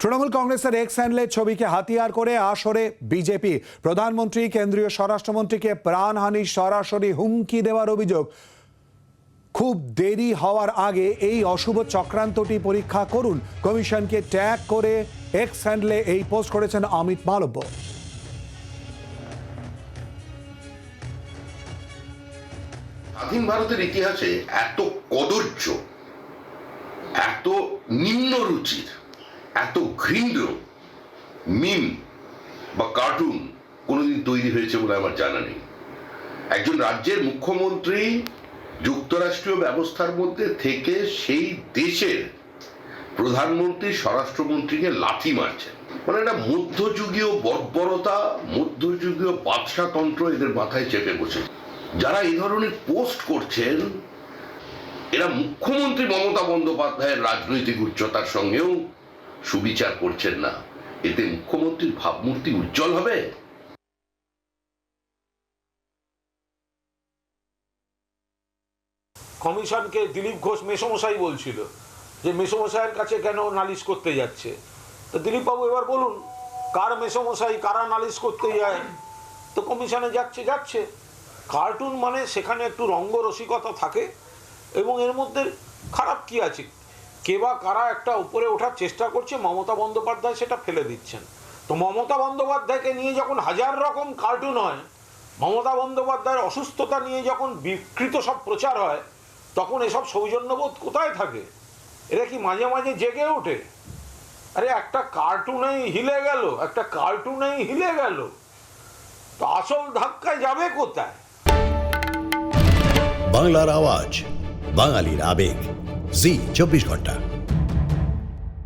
তৃণমূল কংগ্রেসের এক্স হ্যান্ডলের ছবিকে হাতিয়ার করে আসরে বিজেপি প্রধানমন্ত্রী, কেন্দ্রীয় স্বরাষ্ট্রমন্ত্রীকে প্রাণহানি, সরাসরি হুমকি দেওয়ার অভিযোগ। খুব দেরি হওয়ার আগে এই অশুভ চক্রান্তটি পরীক্ষা করুন। কমিশনকে ট্যাগ করে এক্স হ্যান্ডলে এই পোস্ট করেছেন অমিত মালব্য। স্বাধীন ভারতের ইতিহাসে এত কদর্য এত নিম্ন রুচির এত ঘৃণ্য, মিম বা কার্টুন কোনোদিন তৈরি হয়েছে বলে আমার জানা নেই। একজন রাজ্যের মুখ্যমন্ত্রী যুক্তরাষ্ট্রীয় ব্যবস্থার মধ্যে থেকে সেই দেশের প্রধানমন্ত্রী, স্বরাষ্ট্রমন্ত্রীকে লাথি মারছেন। মানে একটা মধ্যযুগীয় বর্বরতা, মধ্যযুগীয় বাদশাতন্ত্র এদের মাথায় চেপে বসেছে। যারা এই ধরনের পোস্ট করছেন, এরা মুখ্যমন্ত্রী মমতা বন্দ্যোপাধ্যায়ের রাজনৈতিক উচ্চতার সঙ্গেও সুবিচার করছেন না। এতে মুখ্যমন্ত্রীর ভাবমূর্তি উজ্জ্বল হবে? কমিশনকে দিলীপ ঘোষ মেসমশাই বলছিল যে মেসমশাইয়ের কাছে কেন নালিশ করতে যাচ্ছে? তো দিলীপবাবু এবার বলুন, কার মেসমশাই কারা নালিশ করতে যায়? তো কমিশনে যাচ্ছে যাচ্ছে। কার্টুন মানে সেখানে একটু রঙ্গরসিকতা থাকে এবং এর মধ্যে খারাপ কি আছে? কে বা কারা একটা উপরে ওঠার চেষ্টা করছে, মমতা বন্দ্যোপাধ্যায় সেটা ফেলে দিচ্ছেন। তো মমতা বন্দ্যোপাধ্যায়কে নিয়ে যখন হাজার রকম কার্টুন হয়, মমতা বন্দ্যোপাধ্যায়ের অসুস্থতা নিয়ে যখন বিকৃত সব প্রচার হয়, তখন এসব সৌজন্যবোধ কোথায় থাকে? এরা কি মাঝে মাঝে জেগে ওঠে? আরে একটা কার্টুনেই হিলে গেল, একটা কার্টুনেই হিলে গেল। তো আসল ধাক্কায় যাবে কোথায়? বাংলার আওয়াজ, বাঙালির আবেগ। জি চব্বিশ ঘণ্টা।